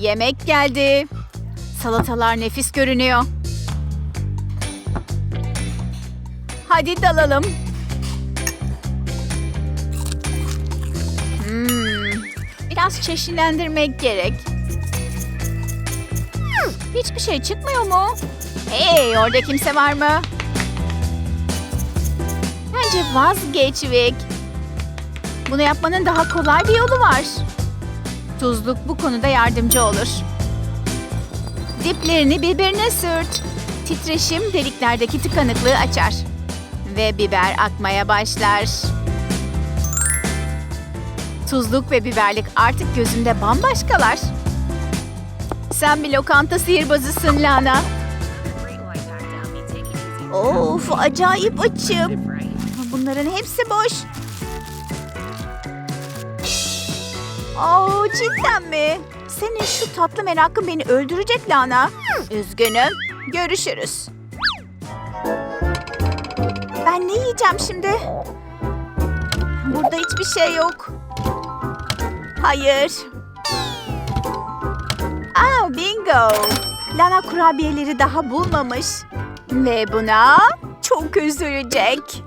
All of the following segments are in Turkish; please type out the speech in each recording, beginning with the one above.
Yemek geldi. Salatalar nefis görünüyor. Hadi dalalım. Hmm, biraz çeşitlendirmek gerek. Hiçbir şey çıkmıyor mu? Hey, orada kimse var mı? Bence vazgeç Vic. Bunu yapmanın daha kolay bir yolu var. Tuzluk bu konuda yardımcı olur. Diplerini birbirine sürt. Titreşim deliklerdeki tıkanıklığı açar. Ve biber akmaya başlar. Tuzluk ve biberlik artık gözünde bambaşkalar. Sen bir lokanta sihirbazısın Lana. Of acayip açım. Bunların hepsi boş. Oo, cidden mi? Senin şu tatlı merakın beni öldürecek Lana. Üzgünüm. Görüşürüz. Ben ne yiyeceğim şimdi? Burada hiçbir şey yok. Hayır. Aa, bingo. Lana kurabiyeleri daha bulmamış. Ve buna çok üzülecek.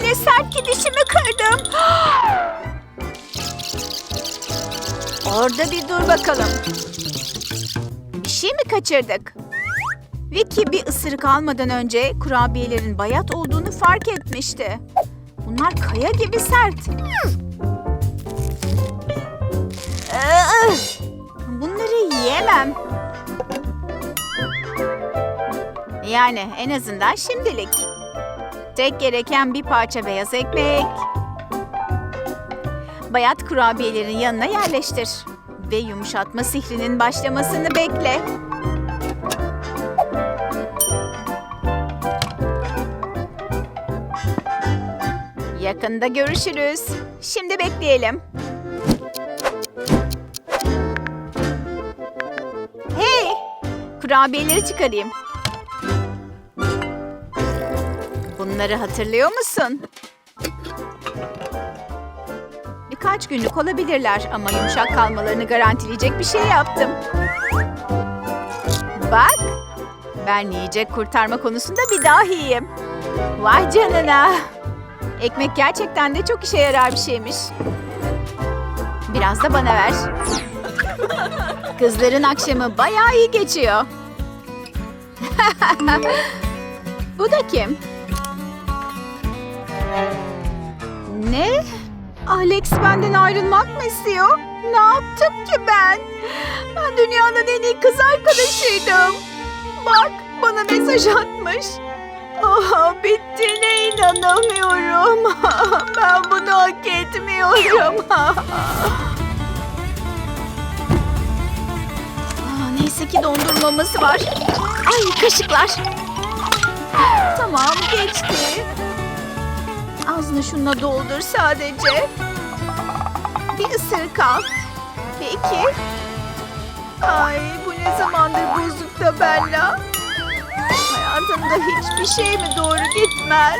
Öyle sert ki dişimi kırdım. Orada bir dur bakalım. Bir şey mi kaçırdık? Vicky bir ısırık almadan önce kurabiyelerin bayat olduğunu fark etmişti. Bunlar kaya gibi sert. Bunları yiyemem. Yani en azından şimdilik. Tek gereken bir parça beyaz ekmek. Bayat kurabiyelerin yanına yerleştir. Ve yumuşatma sihrinin başlamasını bekle. Yakında görüşürüz. Şimdi bekleyelim. Hey! Kurabiyeleri çıkarayım. Bunları hatırlıyor musun? Birkaç günlük olabilirler ama yumuşak kalmalarını garantileyecek bir şey yaptım. Bak, ben yiyecek kurtarma konusunda bir dahiyim. Vay canına. Ekmek gerçekten de çok işe yarar bir şeymiş. Biraz da bana ver. Kızların akşamı bayağı iyi geçiyor. Bu da kim? Ne? Alex benden ayrılmak mı istiyor? Ne yaptım ki ben? Ben dünyanın en iyi kız arkadaşıydım. Bak bana mesaj atmış. Oh, bittiğine inanamıyorum. ben bunu hak etmiyorum. Aa, neyse ki dondurmamız var. Ay kaşıklar. Tamam geçti. Ağzını şununla doldur sadece. Bir ısırık al. Peki. Ay bu ne zamandır bozukta Bella. Hayatımda hiçbir şey mi doğru gitmez?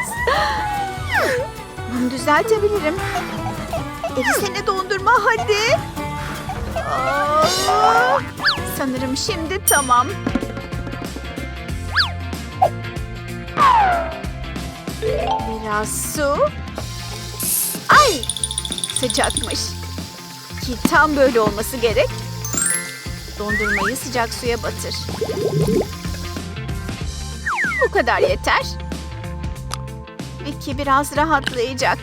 Bunu düzeltebilirim. Erisene dondurma hadi. Aa, sanırım şimdi tamam. Su. Ay! Sıcakmış. Ki tam böyle olması gerek. Dondurmayı sıcak suya batır. Bu kadar yeter. Vicky biraz rahatlayacak.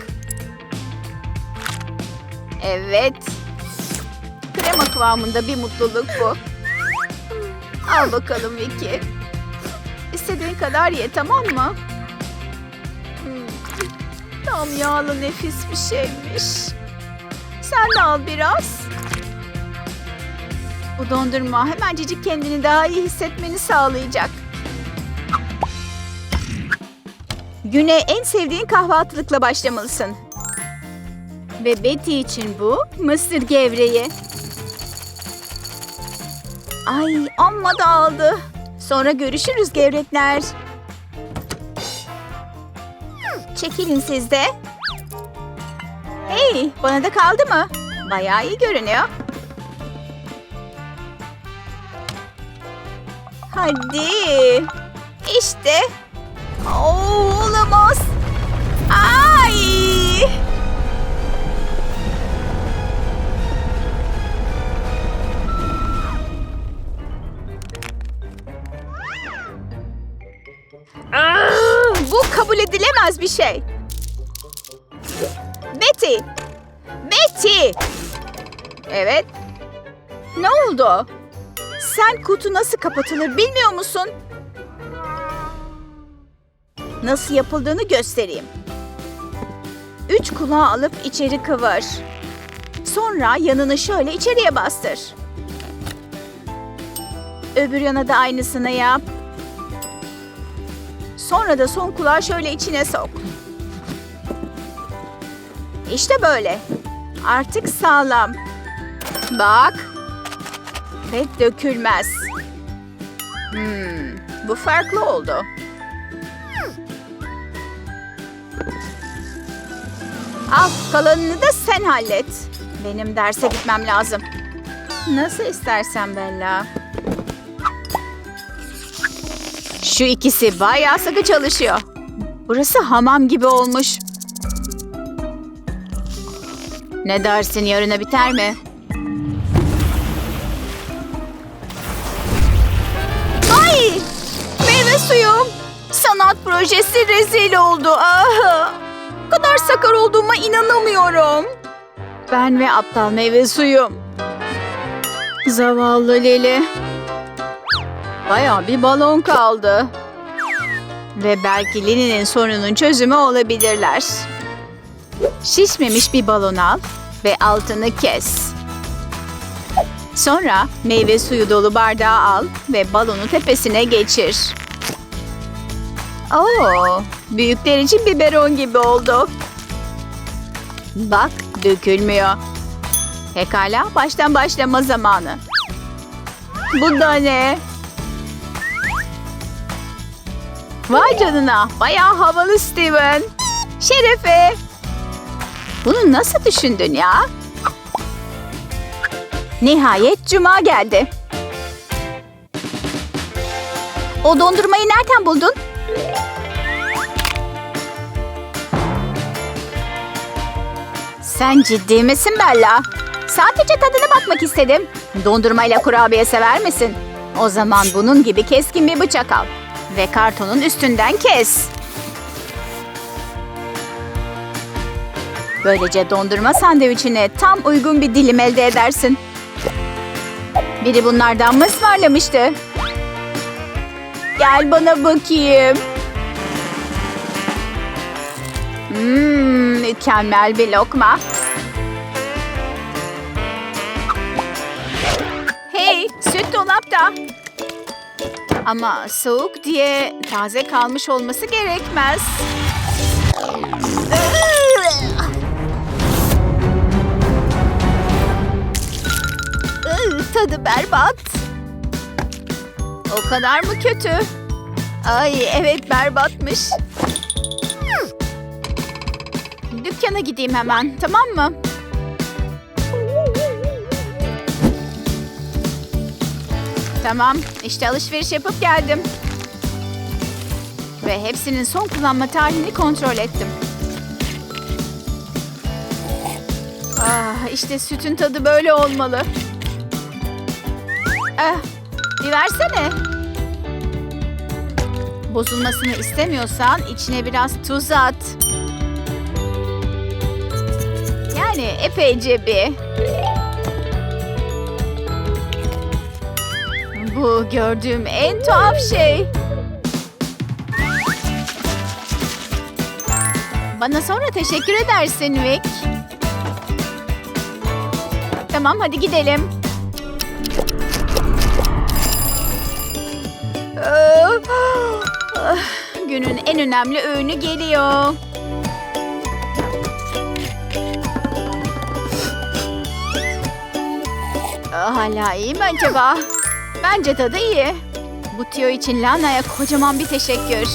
Evet. Krema kıvamında bir mutluluk bu. Al bakalım Vicky. İstediğin kadar ye tamam mı? Tam yağlı nefis bir şeymiş. Sen de al biraz. Bu dondurma hemencecik kendini daha iyi hissetmeni sağlayacak. Güne en sevdiğin kahvaltılıkla başlamalısın. Ve Betty için bu mısır gevreği. Ay amma da aldı. Sonra görüşürüz gevrekler. Çekilin siz de. Hey, bana da kaldı mı? Bayağı iyi görünüyor. Hadi. İşte. Oo, olamaz. Şey. Betty! Betty! Evet. Ne oldu? Sen kutu nasıl kapatılır bilmiyor musun? Nasıl yapıldığını göstereyim. Üç kulağı alıp içeri kıvır. Sonra yanını şöyle içeriye bastır. Öbür yana da aynısını yap. Sonra da son kulağı şöyle içine sok. İşte böyle. Artık sağlam. Bak. Ve dökülmez. Hmm, bu farklı oldu. Al, kalanını da sen hallet. Benim derse gitmem lazım. Nasıl istersen Bella. Şu ikisi bayağı sıkı çalışıyor. Burası hamam gibi olmuş. Ne dersin yarına biter mi? Ay! Meyve suyum. Sanat projesi rezil oldu. Ah! Kadar sakar olduğuma inanamıyorum. Ben ve aptal meyve suyum. Zavallı Lili. Bayağı bir balon kaldı. Ve belki Lili'nin sorunun çözümü olabilirler. Şişmemiş bir balon al ve altını kes. Sonra meyve suyu dolu bardağı al ve balonu tepesine geçir. Oo, büyükler için biberon gibi oldu. Bak, dökülmüyor. Pekala, baştan başlama zamanı. Bu da ne? Vay canına, bayağı havalı Steven. Şerefe. Bunu nasıl düşündün ya? Nihayet cuma geldi. O dondurmayı nereden buldun? Sen ciddi misin Bella? Sadece tadına bakmak istedim. Dondurmayla kurabiye sever misin? O zaman bunun gibi keskin bir bıçak al. Ve kartonun üstünden kes. Böylece dondurma sandviçine tam uygun bir dilim elde edersin. Biri bunlardan mı ısmarlamıştı? Gel bana bakayım. Hmm, mükemmel bir lokma. Hey, süt dolapta. Ama soğuk diye taze kalmış olması gerekmez. Tadı berbat. O kadar mı kötü? Ay evet berbatmış. Dükkana gideyim hemen tamam mı? Tamam işte alışveriş yapıp geldim. Ve hepsinin son kullanma tarihini kontrol ettim. Ah işte sütün tadı böyle olmalı. Eh, bir versene. Bozulmasını istemiyorsan içine biraz tuz at. Yani epeyce bir. Bu gördüğüm en tuhaf şey. Bana sonra teşekkür edersin Vic. Tamam hadi gidelim. Günün en önemli öğünü geliyor. Hala iyi mi acaba? Bence tadı iyi. Bu tüyo için Lana'ya kocaman bir teşekkür.